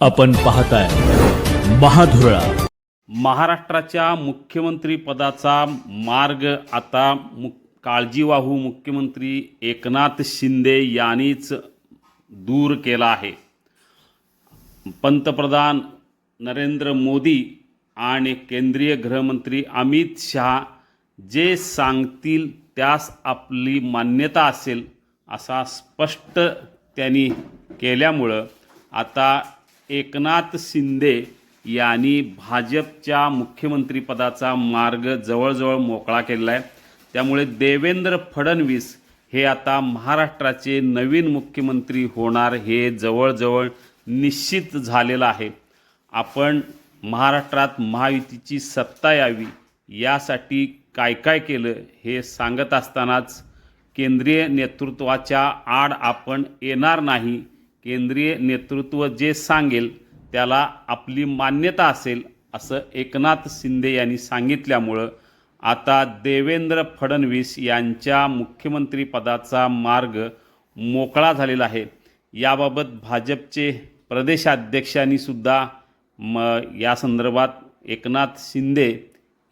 आपण पाहताय महाधुरळा. महाराष्ट्राच्या मुख्यमंत्री पदाचा मार्ग आता मु काळजीवाहू मुख्यमंत्री एकनाथ शिंदे यांनीच दूर केला आहे. पंतप्रधान नरेंद्र मोदी आणि केंद्रीय गृहमंत्री अमित शहा जे सांगतील त्यास आपली मान्यता असेल असा स्पष्ट त्यांनी केल्यामुळं आता एकनाथ शिंदे यांनी भाजपच्या मुख्यमंत्रीपदाचा मार्ग जवळजवळ मोकळा केलेला आहे. त्यामुळे देवेंद्र फडणवीस हे आता महाराष्ट्राचे नवीन मुख्यमंत्री होणार हे जवळजवळ निश्चित झालेलं आहे. आपण महाराष्ट्रात महायुतीची सत्ता यावी यासाठी काय काय केलं हे सांगत असतानाच केंद्रीय नेतृत्वाच्या आड आपण येणार नाही केंद्रीय नेतृत्व जे सांगेल त्याला आपली मान्यता असेल असं एकनाथ शिंदे यांनी सांगितल्यामुळं आता देवेंद्र फडणवीस यांच्या मुख्यमंत्रीपदाचा मार्ग मोकळा झालेला आहे. याबाबत भाजपचे प्रदेशाध्यक्षांनी सुद्धा म या संदर्भात एकनाथ शिंदे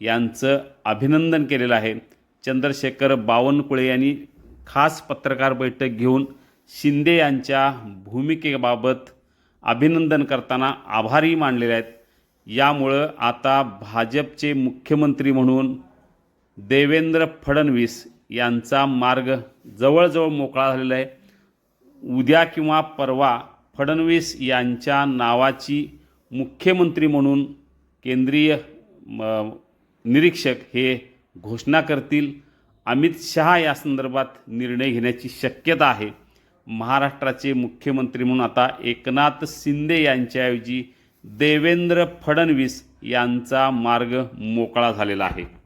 यांचं अभिनंदन केलेलं आहे. चंद्रशेखर बावनकुळे यांनी खास पत्रकार बैठक घेऊन शिंदे यांच्या भूमिकेबाबत अभिनंदन करताना आभारी मानलेले आहेत. यामुळं आता भाजपचे मुख्यमंत्री म्हणून देवेंद्र फडणवीस यांचा मार्ग जवळजवळ मोकळा झालेला आहे. उद्या किंवा परवा फडणवीस यांच्या नावाची मुख्यमंत्री म्हणून केंद्रीय म, निरीक्षक हे घोषणा करतील. अमित शहा या संदर्भात निर्णय घेण्याची शक्यता आहे. महाराष्ट्राचे मुख्यमंत्री म्हणून आता एकनाथ शिंदे यांच्याऐवजी देवेंद्र फडणवीस यांचा मार्ग मोकळा झालेला आहे.